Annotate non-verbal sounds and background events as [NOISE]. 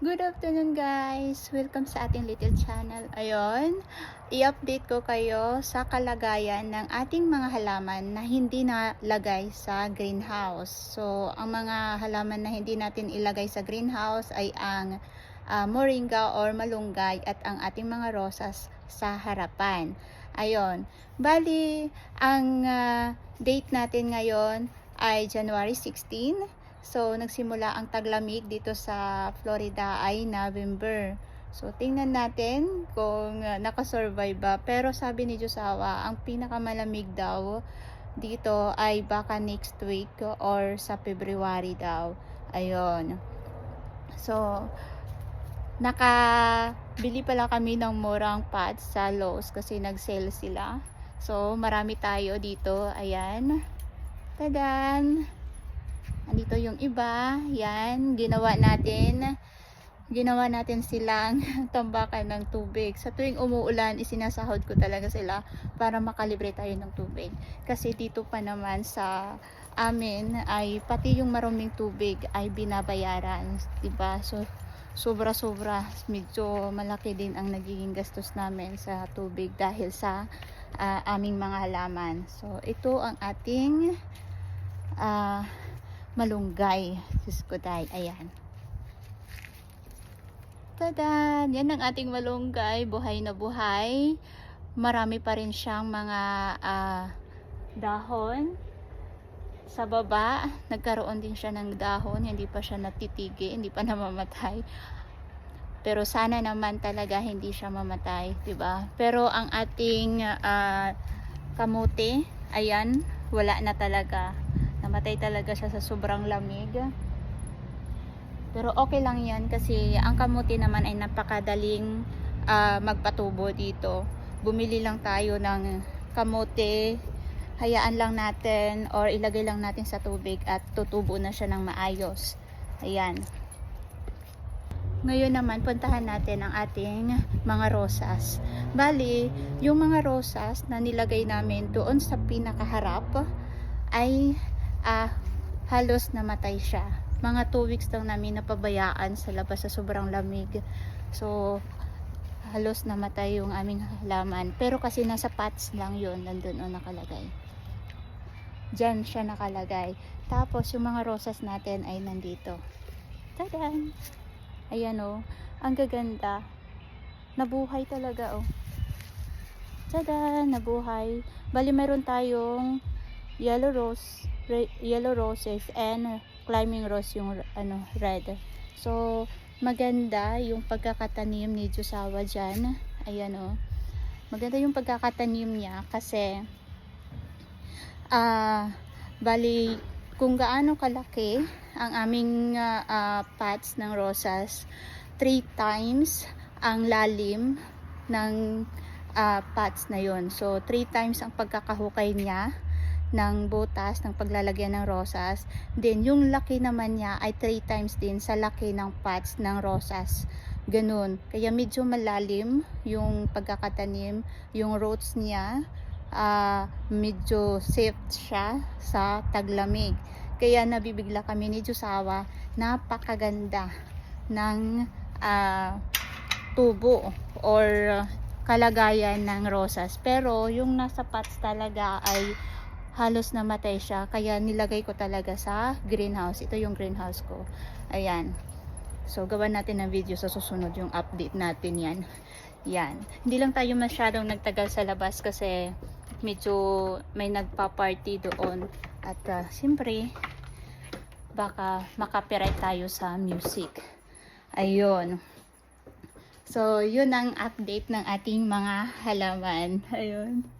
Good afternoon guys! Welcome sa ating little channel. Ayon, i-update ko kayo sa kalagayan ng ating mga halaman na hindi nalagay sa greenhouse. So, ang mga halaman na hindi natin ilagay sa greenhouse ay ang ah, moringa or malunggay at ang ating mga rosas sa harapan. Ayon, bali, ang ah, date natin ngayon ay January 16. So, nagsimula ang taglamig dito sa Florida ay November. So, tingnan natin kung uh, nakasurvive ba. Pero sabi ni Josawa, ang pinakamalamig daw dito ay baka next week or sa February daw. Ayun. So, nakabili pala kami ng murang pads sa Lowe's kasi nag-sale sila. So, marami tayo dito. Ayan. Tadan! Andito yung iba. Yan. Ginawa natin. Ginawa natin silang [LAUGHS] tambakan ng tubig. Sa tuwing umuulan, isinasahod ko talaga sila para makalibre tayo ng tubig. Kasi dito pa naman sa amin ay pati yung maruming tubig ay binabayaran. 'di ba So, sobra-sobra. Medyo malaki din ang nagiging gastos namin sa tubig dahil sa ah, aming mga halaman. So, ito ang ating ah malunggay. Diyos ko day. Ayan. Tadan! Yan ang ating malunggay. Buhay na buhay. Marami pa rin siyang mga ah, dahon. Sa baba, nagkaroon din siya ng dahon. Hindi pa siya natitigi. Hindi pa [LAUGHS] namamatay. Pero sana naman talaga hindi siya mamatay. ba Pero ang ating ah, kamote, ayan, wala na talaga. Namatay talaga siya sa sobrang lamig. Pero okay lang yan kasi ang kamuti naman ay napakadaling ah, magpatubo dito. Bumili lang tayo ng kamote, hayaan lang natin or ilagay lang natin sa tubig at tutubo na siya ng maayos. Ayan. Ngayon naman, puntahan natin ang ating mga rosas. Bali, yung mga rosas na nilagay namin doon sa pinakaharap ay ah, halos namatay siya. Mga 2 weeks lang namin napabayaan sa labas sa sobrang lamig. So, halos namatay yung aming halaman. Pero kasi nasa pots lang yun, nandun o nakalagay. Diyan siya nakalagay. Tapos, yung mga rosas natin ay nandito. Tadan! Ayan o, ang gaganda. Nabuhay talaga o. Tada, nabuhay. Bali meron tayong yellow rose, yellow roses and climbing rose yung ano red. So maganda yung pagkakatanim ni Josawa diyan. Ayan o. Maganda yung pagkakatanim niya kasi ah bali kung gaano kalaki ang aming ah, ah, pots ng rosas, three times ang lalim ng ah, pots na yon. So, three times ang pagkakahukay niya ng butas ng paglalagyan ng rosas. Then, yung laki naman niya ay three times din sa laki ng pots ng rosas. Ganun. Kaya medyo malalim yung pagkakatanim, yung roots niya, ah, medyo safe siya sa taglamig. Kaya nabibigla kami ni Josawa, napakaganda ng ah, tubo or kalagayan ng rosas. Pero yung nasa pots talaga ay halos namatay siya. Kaya nilagay ko talaga sa greenhouse. Ito yung greenhouse ko. Ayan. So, gawan natin ng video sa susunod yung update natin yan. Yan. Hindi lang tayo masyadong nagtagal sa labas kasi medyo may nagpa-party doon. At uh, siyempre, baka makapiright tayo sa music. Ayun. So, yun ang update ng ating mga halaman. Ayun.